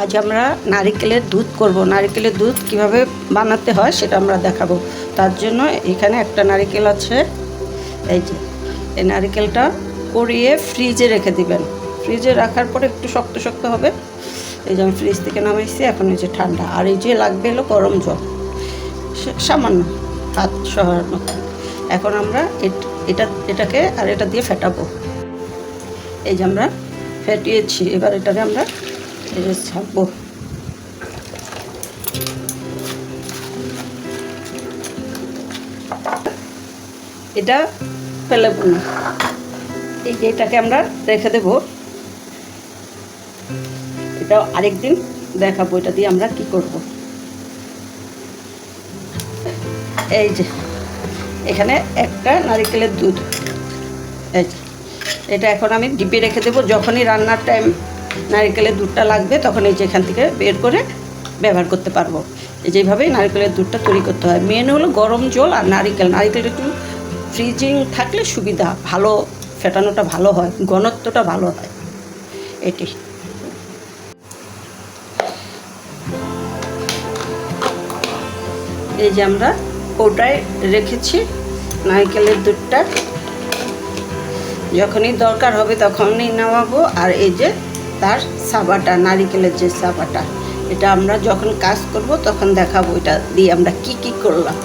আজ আমরা নারিকেলের দুধ করব। নারিকেলের দুধ কীভাবে বানাতে হয় সেটা আমরা দেখাবো। তার জন্য এখানে একটা নারিকেল আছে। এই যে, এই নারিকেলটা করিয়ে ফ্রিজে রেখে দিবেন। ফ্রিজে রাখার পরে একটু শক্ত শক্ত হবে। এই যে আমি ফ্রিজ থেকে নামাইছি, এখন এই যে ঠান্ডা। আর এই যে লাগবে হলো গরম জল। সামান্য হাত শহরের মতো। এখন আমরা এটা, এটাকে আর এটা দিয়ে ফেটাবো। এই যে আমরা ফেটিয়েছি। এবার এটাকে আমরা এই যে ছাপবো এটা ফেলেব না। এই যে এটাকে আমরা রেখে দেব। এটাও আরেকদিন দেখাবো, এটা দিয়ে আমরা কি করব। এই যে, এখানে একটা নারিকেলের দুধ। এই এটা এখন আমি ডিপে রেখে দেবো। যখনই রান্নার টাইম নারিকেলের দুধটা লাগবে, তখন এই যে এখান থেকে বের করে ব্যবহার করতে পারব। এই যেভাবেই নারিকেলের দুধটা তৈরি করতে হয়। মেন হলো গরম জল আর নারিকেল। নারিকেল একটু ফ্রিজিং থাকলে সুবিধা, ভালো, ফেটানোটা ভালো হয়, ঘনত্বটা ভালো হয়। এটি। এই যে আমরা ওটাই রেখেছি নারকেলের দুধটা। যখনই দরকার হবে তখনই নামাবো। আর এই যে তার সাবাটা, নারিকেলের যে সাবাটা। এটা আমরা যখন কাজ করব, তখন দেখাবো এটা দিয়ে আমরা কি কি করলাম।